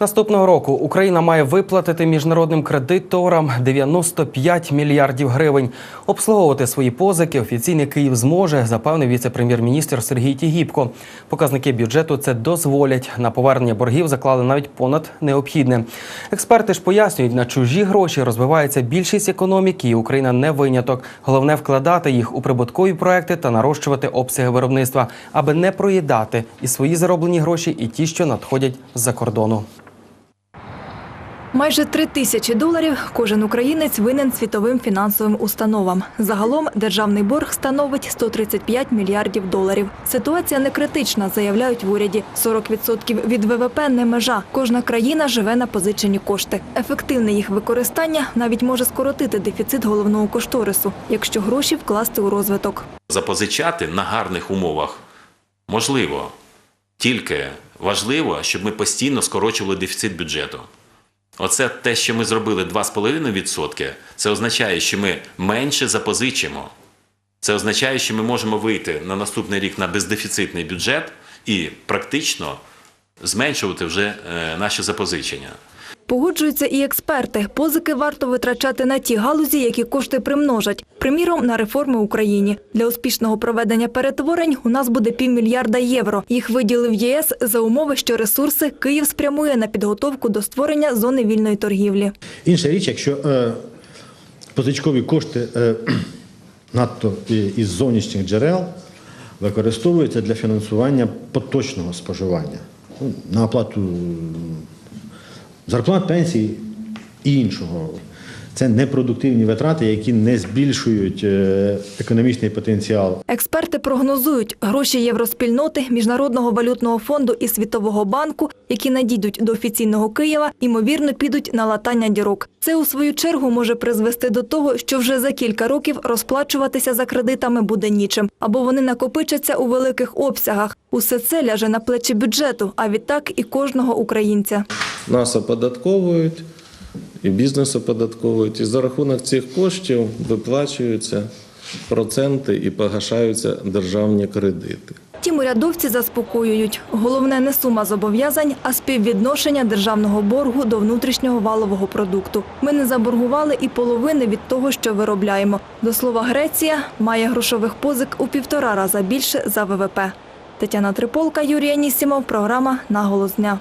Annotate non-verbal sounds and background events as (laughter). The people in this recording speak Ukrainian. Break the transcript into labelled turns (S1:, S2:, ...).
S1: Наступного року Україна має виплатити міжнародним кредиторам 95 мільярдів гривень. Обслуговувати свої позики офіційний Київ зможе, запевнив віце-прем'єр-міністр Сергій Тігіпко. Показники бюджету це дозволять. На повернення боргів заклали навіть понад необхідне. Експерти ж пояснюють, на чужі гроші розвивається більшість економіки, і Україна не виняток. Головне вкладати їх у прибуткові проекти та нарощувати обсяги виробництва, аби не проїдати і свої зароблені гроші, і ті, що надходять з-за кордону.
S2: Майже три тисячі доларів кожен українець винен світовим фінансовим установам. Загалом державний борг становить 135 мільярдів доларів. Ситуація не критична, заявляють в уряді. 40% від ВВП не межа. Кожна країна живе на позичені кошти. Ефективне їх використання навіть може скоротити дефіцит головного кошторису, якщо гроші вкласти у розвиток.
S3: запозичати на гарних умовах можливо. Тільки важливо, щоб ми постійно скорочували дефіцит бюджету. Оце те, що ми зробили 2,5%, це означає, що ми менше запозичимо. Це означає, що ми можемо вийти на наступний рік на бездефіцитний бюджет і практично зменшувати вже е, наші запозичення.
S2: Погоджуються і експерти. Позики варто витрачати на ті галузі, які кошти примножать. Приміром, на реформи в Україні. Для успішного проведення перетворень у нас буде півмільярда євро. Їх виділив ЄС за умови, що ресурси Київ спрямує на підготовку до створення зони вільної торгівлі.
S4: Інша річ, якщо е, позичкові кошти е, (clears throat) надто із зовнішніх джерел використовуються для фінансування поточного споживання, ну, на оплату зарплат, пенсій і іншого. Це непродуктивні витрати, які не збільшують е, економічний потенціал
S2: Експерти прогнозують, гроші євроспільноти, Міжнародного валютного фонду і Світового банку, які надійдуть до офіційного Києва, ймовірно підуть на латання дірок. Це у свою чергу може призвести до того, що вже за кілька років розплачуватися за кредитами буде нічим, або вони накопичаться у великих обсягах. Усе це ляже на плечі бюджету, а відтак і кожного українця.
S5: Нас оподатковують, і бізнес оподатковують, і за рахунок цих коштів виплачуються проценти і погашаються державні кредити.
S2: Тім урядовці заспокоюють. Головне не сума зобов'язань, а співвідношення державного боргу до внутрішнього валового продукту. Ми не заборгували і половини від того, що виробляємо. До слова, Греція має грошових позик у півтора раза більше за ВВП. Тетяна Триполка, Юрій Анісімов, програма «Наголос дня».